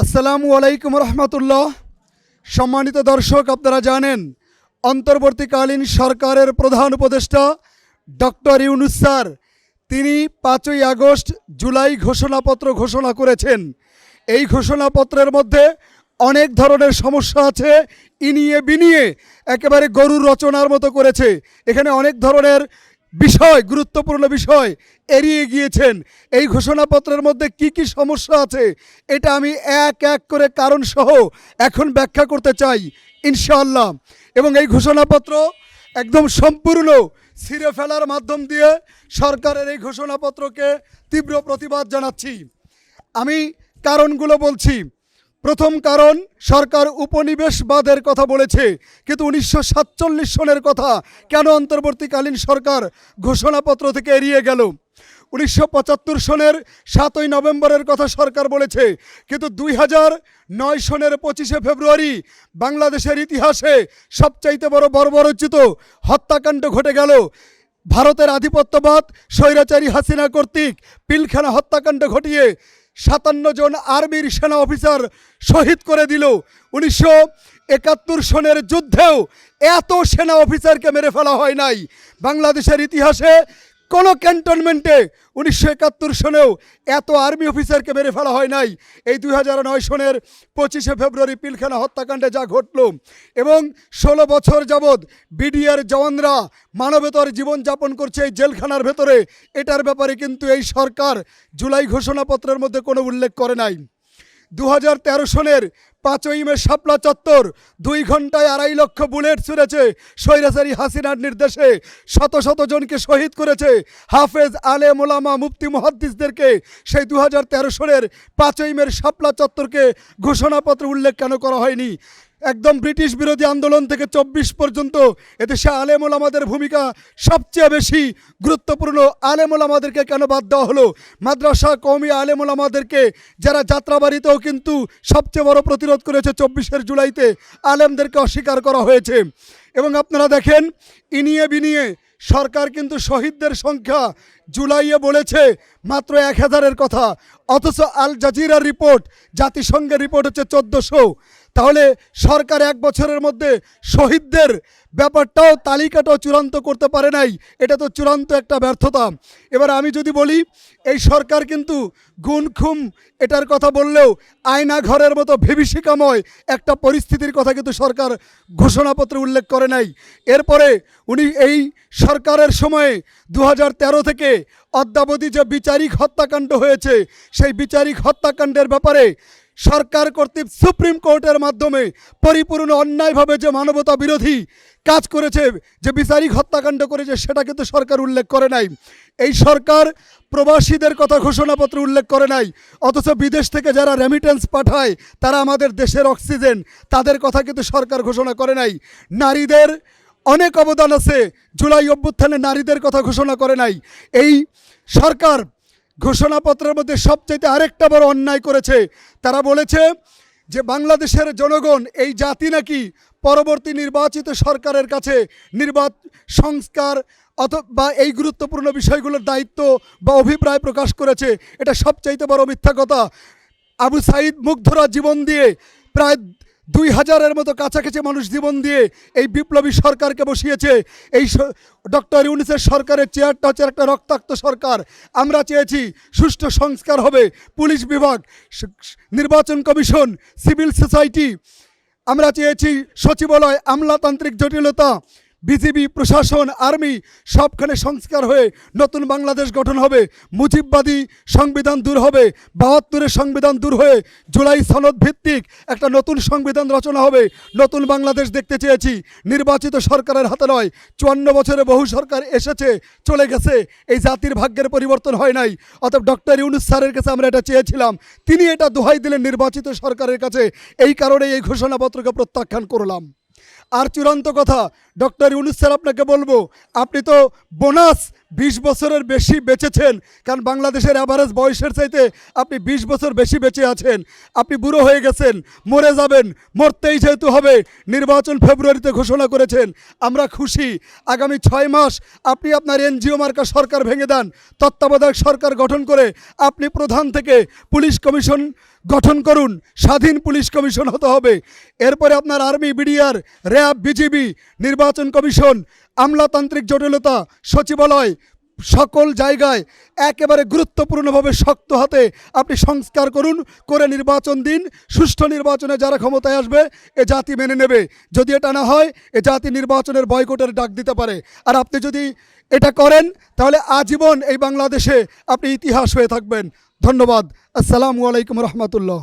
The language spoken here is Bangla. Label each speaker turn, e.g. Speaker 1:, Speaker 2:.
Speaker 1: আসসালামু আলাইকুম রহমতুল্লাহ। সম্মানিত দর্শক, আপনারা জানেন, অন্তর্বর্তীকালীন সরকারের প্রধান উপদেষ্টা ডক্টর ইউনুস স্যার, তিনি পাঁচই আগস্ট জুলাই ঘোষণাপত্র ঘোষণা করেছেন। এই ঘোষণাপত্রের মধ্যে অনেক ধরনের সমস্যা আছে, ইনিয়ে বিনিয়ে একেবারে গরুর রচনার মতো করেছে। এখানে অনেক ধরনের বিষয়, গুরুত্বপূর্ণ বিষয় এড়িয়ে গিয়েছেন। এই ঘোষণাপত্রের মধ্যে কি কি সমস্যা আছে, এটা আমি এক এক করে কারণ সহ এখন ব্যাখ্যা করতে চাই, ইনশাআল্লাহ। এবং এই ঘোষণাপত্র একদম সম্পূর্ণ ছিঁড়ে ফেলার মাধ্যম দিয়ে সরকারের এই ঘোষণাপত্রকে তীব্র প্রতিবাদ জানাচ্ছি। আমি কারণগুলো বলছি। প্রথম কারণ, সরকার উপনিবেশবাদের কথা বলেছে। কিন্তু উনিশশো সাতচল্লিশ সনের কথা কেন অন্তর্বর্তীকালীন সরকার ঘোষণাপত্র থেকে এড়িয়ে গেল? উনিশশো পঁচাত্তর সনের সাতই নভেম্বরের কথা সরকার বলেছে। কিন্তু দুই হাজার নয় সনের পঁচিশে ফেব্রুয়ারি বাংলাদেশের ইতিহাসে সবচাইতে বড় বর্বরোচিত হত্যাকাণ্ড ঘটে গেল। ভারতের আধিপত্যবাদ, স্বৈরাচারী হাসিনা কর্তৃক পিলখানা হত্যাকাণ্ড ঘটিয়ে সাতান্ন জন আর্মির সেনা অফিসার শহীদ করে দিল। উনিশশো একাত্তর সনের যুদ্ধেও এত সেনা অফিসারকে মেরে ফেলা হয় নাই। বাংলাদেশের ইতিহাসে কোনো ক্যান্টনমেন্টে উনিশশো একাত্তর সনেও এত আর্মি অফিসারকে মেরে ফেলা হয় নাই। এই দুই হাজার নয় সনের পঁচিশে ফেব্রুয়ারি পিলখানা হত্যাকাণ্ডে যা ঘটল এবং ষোলো বছর যাবৎ বিডিআর জওয়ানরা মানবেতর জীবনযাপন করছে এই জেলখানার ভেতরে। এটার ব্যাপারে কিন্তু এই সরকার জুলাই ঘোষণাপত্রের মধ্যে কোনো উল্লেখ করে নাই। দু হাজার তেরো সনের পাঁচই মে শাপলা চত্বর দুই ঘন্টায় আড়াই লক্ষ বুলেট ছুঁড়েছে স্বৈরাচারী হাসিনার নির্দেশে। শত শত জনকে শহীদ করেছে হাফেজ আলে মোলামা মুফতি মুহাদ্দিসদেরকে। সেই দু হাজার তেরো সনের পাঁচই মের শাপলা চত্বরকে ঘোষণাপত্র উল্লেখ কেন করা হয়নি? একদম ব্রিটিশ বিরোধী আন্দোলন থেকে চব্বিশ পর্যন্ত এদেশে আলেমুল আমাদের ভূমিকা সবচেয়ে বেশি গুরুত্বপূর্ণ। আলেমুল আমাদেরকে কেন বাদ দেওয়া হলো? মাদ্রাসা কৌমি আলেমুল আমাদেরকে যারা যাত্রাবাড়িতেও কিন্তু সবচেয়ে বড় প্রতিরোধ করেছে চব্বিশের জুলাইতে, আলেমদেরকে অস্বীকার করা হয়েছে। এবং আপনারা দেখেন, ইনিয়ে বিনিয়ে সরকার কিন্তু শহীদদের সংখ্যা জুলাইয়ে বলেছে মাত্র এক হাজারের কথা। অথচ আল জাজিরার রিপোর্ট, জাতিসংঘের রিপোর্ট হচ্ছে চোদ্দোশো। তাহলে সরকার এক বছরের মধ্যে শহীদদের ব্যাপারটাও তালিকাটাও চূড়ান্ত করতে পারে নাই। এটা তো চূড়ান্ত একটা ব্যর্থতা। এবার আমি যদি বলি, এই সরকার কিন্তু গুণ খুম এটার কথা বললেও আয়না ঘরের মতো ভীবিষিকাময় একটা পরিস্থিতির কথা কিন্তু সরকার ঘোষণাপত্রে উল্লেখ করে নাই। এরপরে উনি এই সরকারের সময়ে দু হাজার তেরো থেকে অদ্যাবধি যে বিচারিক হত্যাকাণ্ড হয়েছে, সেই বিচারিক হত্যাকাণ্ডের ব্যাপারে সরকার কর্তৃক সুপ্রিম কোর্টের মাধ্যমে পরিপূর্ণ অন্যায়ভাবে যে মানবতা বিরোধী কাজ করেছে, যে বিচারিক হত্যাকাণ্ড করেছে, সেটা কিন্তু সরকার উল্লেখ করে নাই। এই সরকার প্রবাসীদের কথা ঘোষণাপত্র উল্লেখ করে নাই, অথচ বিদেশ থেকে যারা রেমিটেন্স পাঠায়, তারা আমাদের দেশের অক্সিজেন তাদের কথা কিন্তু সরকার ঘোষণা করে নাই। নারীদের অনেক অবদান আছে, জুলাই অভ্যুত্থানে নারীদের কথা ঘোষণা করে নাই। এই সরকার ঘোষণাপত্রের মধ্যে সবচাইতে আরেকটা বড় অন্যায় করেছে। তারা বলেছে যে বাংলাদেশের জনগণ এই জাতি নাকি পরবর্তী নির্বাচিত সরকারের কাছে নির্বাচ, সংস্কার অথবা এই গুরুত্বপূর্ণ বিষয়গুলোর দায়িত্ব বা অভিপ্রায় প্রকাশ করেছে। এটা সবচাইতে বড় মিথ্যা কথা। আবু সাইদ মুগ্ধরা জীবন দিয়ে প্রায় দুই হাজারের মতো কাছাকাছি মানুষ জীবন দিয়ে এই বিপ্লবী সরকারকে বসিয়েছে। এই ডক্টর ইউনিসের সরকারের চেয়ারটা হচ্ছে একটা রক্তাক্ত সরকার। আমরা চেয়েছি সুষ্ঠু সংস্কার হবে। পুলিশ বিভাগ নির্বাচন কমিশন, সিভিল সোসাইটি। আমরা চেয়েছি সচিবালয়, আমলাতান্ত্রিক জটিলতা। বিজিবি, প্রশাসন, আর্মি সবখানে সংস্কার হয়ে নতুন বাংলাদেশ গঠন হবে। মুজিববাদী সংবিধান দূর হবে। বাহাত্তরের সংবিধান দূর হয়ে জুলাই সনদ ভিত্তিক একটা নতুন সংবিধান রচনা হবে। নতুন বাংলাদেশ দেখতে চেয়েছি। নির্বাচিত সরকারের হাতে নয়। চুয়ান্ন বছরে বহু সরকার এসেছে, চলে গেছে। এই জাতির ভাগ্যের পরিবর্তন হয় নাই। অতএব ডক্টর ইউনুস স্যারের কাছে আমরা এটা চেয়েছিলাম। তিনি এটা দোহাই দিলেন নির্বাচিত সরকারের কাছে। এই কারণে এই ঘোষণাপত্রকে প্রত্যাখ্যান করলাম। আর চূড়ান্ত কথা ডক্টর ইউনুস স্যার আপনাকে বলব আপনি তো বোনাস বিশ বছরের বেশি বেঁচেছেন, কারণ বাংলাদেশের অ্যাভারেজ বয়সের চাইতে আপনি বিশ বছর বেশি বেঁচে আছেন। আপনি বুড়ো হয়ে গেছেন, মরে যাবেন, মরতেই যেহেতু হবে, নির্বাচন ফেব্রুয়ারিতে ঘোষণা করেছেন। আমরা খুশি, আগামী ছয় মাস আপনি আপনার এনজিও মার্কা সরকার ভেঙে দেন, তত্ত্বাবধায়ক সরকার গঠন করে আপনি প্রধান থেকে পুলিশ কমিশন গঠন করুন, স্বাধীন পুলিশ কমিশন হতে হবে। এরপরে আপনার আর্মি, বিডিআর, র্যাব, বিজিবি, নির্বাচন কমিশন আমলাতান্ত্রিক জটিলতা সচিবালয় সকল জায়গায় একেবারে গুরুত্বপূর্ণভাবে শক্ত হাতে আপনি সংস্কার করুন, করে নির্বাচন দিন। সুষ্ঠু নির্বাচনে যারা ক্ষমতায় আসবে, এ জাতি মেনে নেবে। যদি এটা না হয়, এ জাতি নির্বাচনের বয়কটের ডাক দিতে পারে। আর আপনি যদি এটা করেন, তাহলে আজীবন এই বাংলাদেশে আপনি ইতিহাস হয়ে থাকবেন। ধন্যবাদ। আসসালামু আলাইকুম রহমতুল্লাহ।